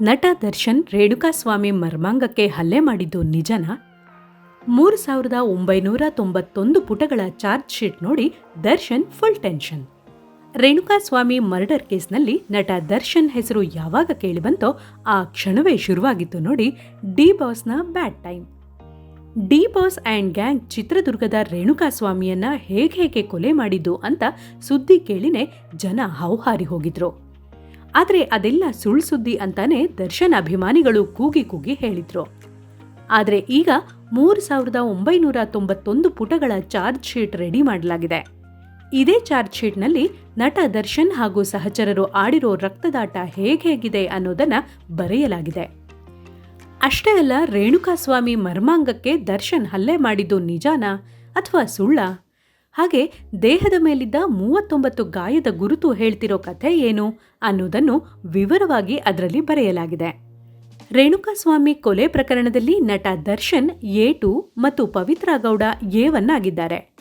ನಟ ದರ್ಶನ್ ರೇಣುಕಾಸ್ವಾಮಿ ಮರ್ಮಾಂಗಕ್ಕೆ ಹಲ್ಲೆ ಮಾಡಿದ್ದು ನಿಜನಾ? ಮೂರು ಸಾವಿರದ ಒಂಬೈನೂರ ತೊಂಬತ್ತೊಂದು ಪುಟಗಳ ಚಾರ್ಜ್ ಶೀಟ್ ನೋಡಿ Darshan full tension Renukaswamy murder ಕೇಸ್ನಲ್ಲಿ ನಟ ದರ್ಶನ್ ಹೆಸರು ಯಾವಾಗ ಕೇಳಿಬಂತೋ ಆ ಕ್ಷಣವೇ ಶುರುವಾಗಿತ್ತು ನೋಡಿ D ಬಾಸ್ನ bad time D boss and gang ಚಿತ್ರದುರ್ಗದ ರೇಣುಕಾಸ್ವಾಮಿಯನ್ನ ಹೇಗೆ ಹೇಗೆ ಕೊಲೆ ಮಾಡಿದ್ದು ಅಂತ ಸುದ್ದಿ ಕೇಳಿನೇ ಜನ ಹೌಹಾರಿ ಹೋಗಿದ್ರು. ಆದರೆ ಅದೆಲ್ಲ ಸುಳ್ಳು ಸುದ್ದಿ ಅಂತಾನೆ ದರ್ಶನ್ ಅಭಿಮಾನಿಗಳು ಕೂಗಿ ಕೂಗಿ ಹೇಳಿದ್ರು. ಆದರೆ ಈಗ ಮೂರು ಸಾವಿರದ ಒಂಬೈನೂರ ತೊಂಬತ್ತೊಂದು ಪುಟಗಳ ಚಾರ್ಜ್ ಶೀಟ್ ರೆಡಿ ಮಾಡಲಾಗಿದೆ. ಇದೇ ಚಾರ್ಜ್ ಶೀಟ್ನಲ್ಲಿ ನಟ ದರ್ಶನ್ ಹಾಗೂ ಸಹಚರರು ಆಡಿರೋ ರಕ್ತದಾಟ ಹೇಗೆ ಹೇಗಿದೆ ಅನ್ನೋದನ್ನ ಬರೆಯಲಾಗಿದೆ. ಅಷ್ಟೇ ಅಲ್ಲ ರೇಣುಕಾಸ್ವಾಮಿ ಮರ್ಮಾಂಗಕ್ಕೆ ದರ್ಶನ್ ಹಲ್ಲೆ ಮಾಡಿದ್ದು ನಿಜಾನಾ ಅಥವಾ ಸುಳ್ಳ? ಹಾಗೆ ದೇಹದ ಮೇಲಿದ್ದ ಮೂವತ್ತೊಂಬತ್ತು ಗಾಯದ ಗುರುತು ಹೇಳ್ತಿರೋ ಕಥೆ ಏನು ಅನ್ನೋದನ್ನು ವಿವರವಾಗಿ ಅದರಲ್ಲಿ ಬರೆಯಲಾಗಿದೆ. ರೇಣುಕಾಸ್ವಾಮಿ ಕೊಲೆ ಪ್ರಕರಣದಲ್ಲಿ ನಟ ದರ್ಶನ್ ಎ ಟು ಮತ್ತು ಪವಿತ್ರ ಗೌಡ ಎ ಒನ್ ಆಗಿದ್ದಾರೆ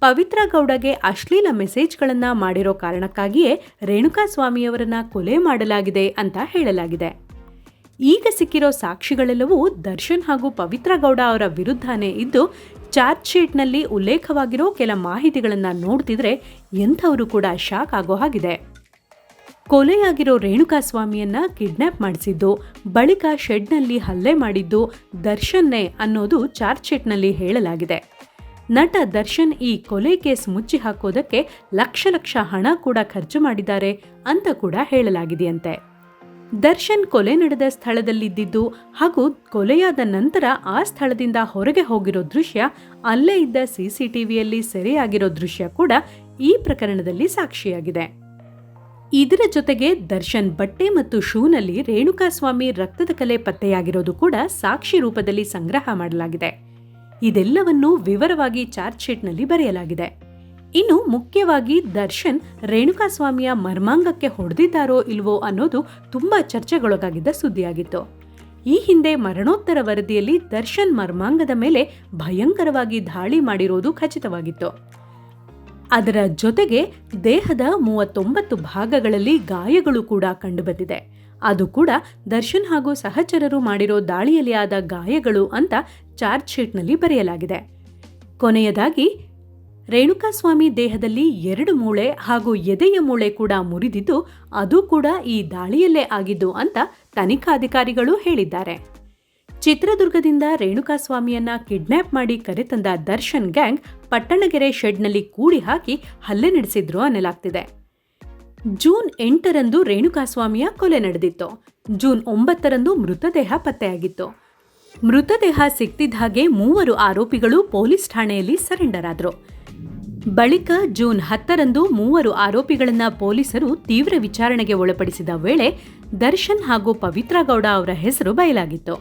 ಪವಿತ್ರ ಗೌಡಗೆ ಅಶ್ಲೀಲ ಮೆಸೇಜ್ಗಳನ್ನ ಮಾಡಿರೋ ಕಾರಣಕ್ಕಾಗಿಯೇ ರೇಣುಕಾಸ್ವಾಮಿಯವರನ್ನ ಕೊಲೆ ಮಾಡಲಾಗಿದೆ ಅಂತ ಹೇಳಲಾಗಿದೆ. ಈಗ ಸಿಕ್ಕಿರೋ ಸಾಕ್ಷಿಗಳೆಲ್ಲವೂ ದರ್ಶನ್ ಹಾಗೂ ಪವಿತ್ರ ಗೌಡ ಅವರ ವಿರುದ್ಧನೇ ಇದ್ದು ಚಾರ್ಜ್ ಶೀಟ್ನಲ್ಲಿ ಉಲ್ಲೇಖವಾಗಿರೋ ಕೆಲ ಮಾಹಿತಿಗಳನ್ನು ನೋಡ್ತಿದ್ರೆ ಎಂಥವರು ಕೂಡ ಶಾಕ್ ಆಗೋ ಹಾಗಿದೆ. ಕೊಲೆಯಾಗಿರೋ ರೇಣುಕಾ ಸ್ವಾಮಿಯನ್ನ ಕಿಡ್ನಾಪ್ ಮಾಡಿಸಿದ್ದು, ಬಳಿಕ ಶೆಡ್ನಲ್ಲಿ ಹಲ್ಲೆ ಮಾಡಿದ್ದು ದರ್ಶನ್ನೇ ಅನ್ನೋದು ಚಾರ್ಜ್ ಶೀಟ್ನಲ್ಲಿ ಹೇಳಲಾಗಿದೆ. ನಟ ದರ್ಶನ್ ಈ ಕೊಲೆ ಕೇಸ್ ಮುಚ್ಚಿ ಹಾಕೋದಕ್ಕೆ ಲಕ್ಷ ಲಕ್ಷ ಹಣ ಕೂಡ ಖರ್ಚು ಮಾಡಿದ್ದಾರೆ ಅಂತ ಕೂಡ ಹೇಳಲಾಗಿದೆಯಂತೆ. ದರ್ಶನ್ ಕೊಲೆ ನಡೆದ ಸ್ಥಳದಲ್ಲಿದ್ದಿದ್ದು ಹಾಗೂ ಕೊಲೆಯಾದ ನಂತರ ಆ ಸ್ಥಳದಿಂದ ಹೊರಗೆ ಹೋಗಿರೋ ದೃಶ್ಯ, ಅಲ್ಲೇ ಇದ್ದ ಸಿಸಿಟಿವಿಯಲ್ಲಿ ಸೆರೆಯಾಗಿರೋ ದೃಶ್ಯ ಕೂಡ ಈ ಪ್ರಕರಣದಲ್ಲಿ ಸಾಕ್ಷಿಯಾಗಿದೆ. ಇದರ ಜೊತೆಗೆ ದರ್ಶನ್ ಬಟ್ಟೆ ಮತ್ತು ಶೂನಲ್ಲಿ ರೇಣುಕಾಸ್ವಾಮಿ ರಕ್ತದ ಕಲೆ ಪತ್ತೆಯಾಗಿರೋದು ಕೂಡ ಸಾಕ್ಷಿ ರೂಪದಲ್ಲಿ ಸಂಗ್ರಹ ಮಾಡಲಾಗಿದೆ. ಇದೆಲ್ಲವನ್ನೂ ವಿವರವಾಗಿ ಚಾರ್ಜ್ ಶೀಟ್ನಲ್ಲಿ ಬರೆಯಲಾಗಿದೆ. ಇನ್ನು ಮುಖ್ಯವಾಗಿ ದರ್ಶನ್ ರೇಣುಕಾಸ್ವಾಮಿಯ ಮರ್ಮಾಂಗಕ್ಕೆ ಹೊಡೆದಿದ್ದಾರೋ ಇಲ್ವೋ ಅನ್ನೋದು ತುಂಬಾ ಚರ್ಚೆಗೊಳಗಾಗಿದ್ದ ಸುದ್ದಿಯಾಗಿತ್ತು. ಈ ಹಿಂದೆ ಮರಣೋತ್ತರ ವರದಿಯಲ್ಲಿ ದರ್ಶನ್ ಮರ್ಮಾಂಗದ ಮೇಲೆ ಭಯಂಕರವಾಗಿ ದಾಳಿ ಮಾಡಿರೋದು ಖಚಿತವಾಗಿತ್ತು. ಅದರ ಜೊತೆಗೆ ದೇಹದ ಮೂವತ್ತೊಂಬತ್ತು ಭಾಗಗಳಲ್ಲಿ ಗಾಯಗಳು ಕೂಡ ಕಂಡುಬಂದಿದೆ. ಅದು ಕೂಡ ದರ್ಶನ್ ಹಾಗೂ ಸಹಚರರು ಮಾಡಿರೋ ದಾಳಿಯಲ್ಲಿ ಆದ ಗಾಯಗಳು ಅಂತ ಚಾರ್ಜ್ ಶೀಟ್ನಲ್ಲಿ ಬರೆಯಲಾಗಿದೆ. ಕೊನೆಯದಾಗಿ ರೇಣುಕಾಸ್ವಾಮಿ ದೇಹದಲ್ಲಿ ಎರಡು ಮೂಳೆ ಹಾಗೂ ಎದೆಯ ಮೂಳೆ ಕೂಡ ಮುರಿದಿದ್ದು ಅದು ಕೂಡ ಈ ದಾಳಿಯಲ್ಲೇ ಆಗಿದ್ದು ಅಂತ ತನಿಖಾಧಿಕಾರಿಗಳು ಹೇಳಿದ್ದಾರೆ. ಚಿತ್ರದುರ್ಗದಿಂದ ರೇಣುಕಾಸ್ವಾಮಿಯನ್ನ ಕಿಡ್ನಾಪ್ ಮಾಡಿ ಕರೆತಂದ ದರ್ಶನ್ ಗ್ಯಾಂಗ್ ಪಟ್ಟಣಗೆರೆ ಶೆಡ್ನಲ್ಲಿ ಕೂಡಿ ಹಾಕಿ ಹಲ್ಲೆ ನಡೆಸಿದ್ರು ಅನ್ನಲಾಗ್ತಿದೆ. ಜೂನ್ ಎಂಟರಂದು ರೇಣುಕಾಸ್ವಾಮಿಯ ಕೊಲೆ ನಡೆದಿತ್ತು. ಜೂನ್ ಒಂಬತ್ತರಂದು ಮೃತದೇಹ ಪತ್ತೆಯಾಗಿತ್ತು. ಮೃತದೇಹ ಸಿಕ್ತಿದ್ದ ಹಾಗೆ ಮೂವರು ಆರೋಪಿಗಳು ಪೊಲೀಸ್ ಠಾಣೆಯಲ್ಲಿ ಸರೆಂಡರ್ ಆದರು ಬಳಿಕ ಜೂನ್ ಹತ್ತರಂದು ಮೂವರು ಆರೋಪಿಗಳನ್ನ ಪೊಲೀಸರು ತೀವ್ರ ವಿಚಾರಣೆಗೆ ಒಳಪಡಿಸಿದ ವೇಳೆ ದರ್ಶನ್ ಹಾಗೂ ಪವಿತ್ರ ಗೌಡ ಅವರ ಹೆಸರು ಬಯಲಾಗಿತ್ತು.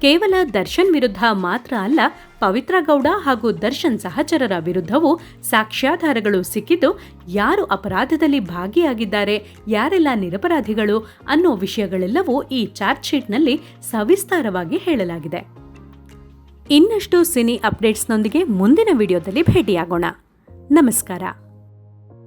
ಕೇವಲ ದರ್ಶನ್ ವಿರುದ್ಧ ಮಾತ್ರ ಅಲ್ಲ ಪವಿತ್ರಗೌಡ ಹಾಗೂ ದರ್ಶನ್ ಸಹಚರರ ವಿರುದ್ಧವೂ ಸಾಕ್ಷ್ಯಾಧಾರಗಳು ಸಿಕ್ಕಿದ್ದು ಯಾರು ಅಪರಾಧದಲ್ಲಿ ಭಾಗಿಯಾಗಿದ್ದಾರೆ, ಯಾರೆಲ್ಲ ನಿರಪರಾಧಿಗಳು ಅನ್ನೋ ವಿಷಯಗಳೆಲ್ಲವೂ ಈ ಚಾರ್ಜ್ ಶೀಟ್ನಲ್ಲಿ ಸವಿಸ್ತಾರವಾಗಿ ಹೇಳಲಾಗಿದೆ. ಇನ್ನಷ್ಟು ಸಿನಿ ಅಪ್ಡೇಟ್ಸ್ನೊಂದಿಗೆ ಮುಂದಿನ ವಿಡಿಯೋದಲ್ಲಿ ಭೇಟಿಯಾಗೋಣ. ನಮಸ್ಕಾರ.